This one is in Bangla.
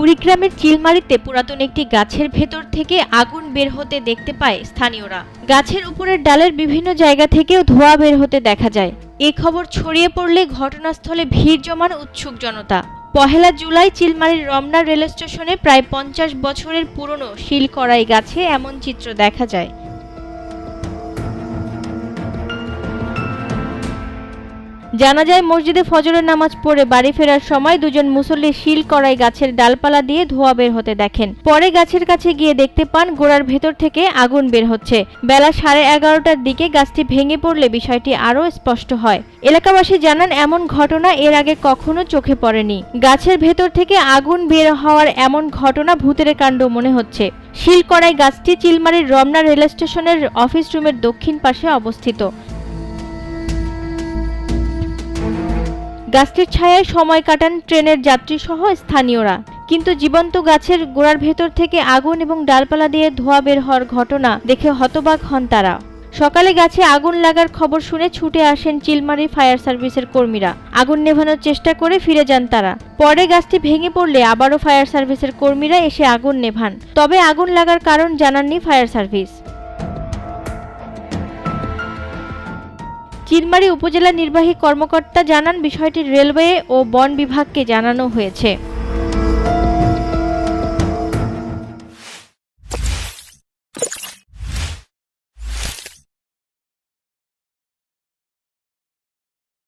কুড়িগ্রামের চিলমারিতে পুরাতন একটি গাছের ভেতর থেকে আগুন বের হতে দেখতে পায় স্থানীয়রা। গাছের উপরের ডালের বিভিন্ন জায়গা থেকেও ধোঁয়া বের হতে দেখা যায়। এ খবর ছড়িয়ে পড়লে ঘটনাস্থলে ভিড় জমান উৎসুক জনতা। পহেলা জুলাই চিলমারির রমনা রেল স্টেশনে প্রায় পঞ্চাশ বছরের পুরনো শিল করাই গাছে এমন চিত্র দেখা যায়। জানা যায়, মসজিদে ফজরের নামাজ পড়ে বাড়ি ফেরার সময় দুজন মুসল্লি শিল কড়াই গাছের ডালপালা দিয়ে ধোঁয়া বের হতে দেখেন। পরে গাছের কাছে গিয়ে দেখতে পান, গোড়ার ভেতর থেকে আগুন বের হচ্ছে। বেলা সাড়ে এগারোটার দিকে গাছটি ভেঙে পড়লে বিষয়টি আরও স্পষ্ট হয়। এলাকাবাসী জানান, এমন ঘটনা এর আগে কখনো চোখে পড়েনি। গাছের ভেতর থেকে আগুন বের হওয়ার এমন ঘটনা ভূতের কাণ্ড মনে হচ্ছে। শিলকড়াই গাছটি চিলমারির রমনা রেল স্টেশনের অফিস রুমের দক্ষিণ পাশে অবস্থিত। গাছটির ছায়ায় সময় কাটান ট্রেনের যাত্রী সহ স্থানীয়রা। কিন্তু জীবন্ত গাছের গোড়ার ভেতর থেকে আগুন এবং ডালপালা দিয়ে ধোঁয়া বের হওয়ার ঘটনা দেখে হতবাক হন তারা। সকালে গাছে আগুন লাগার খবর শুনে ছুটে আসেন চিলমারি ফায়ার সার্ভিসের কর্মীরা। আগুন নেভানোর চেষ্টা করে ফিরে যান তারা। পরে গাছটি ভেঙে পড়লে আবারও ফায়ার সার্ভিসের কর্মীরা এসে আগুন নেভান। তবে আগুন লাগার কারণ জানাননি ফায়ার সার্ভিস। চিলমারি উপজেলা নির্বাহী কর্মকর্তা জানান বিষয়টি রেলওয়ে ও বন বিভাগকে জানানো হয়েছে।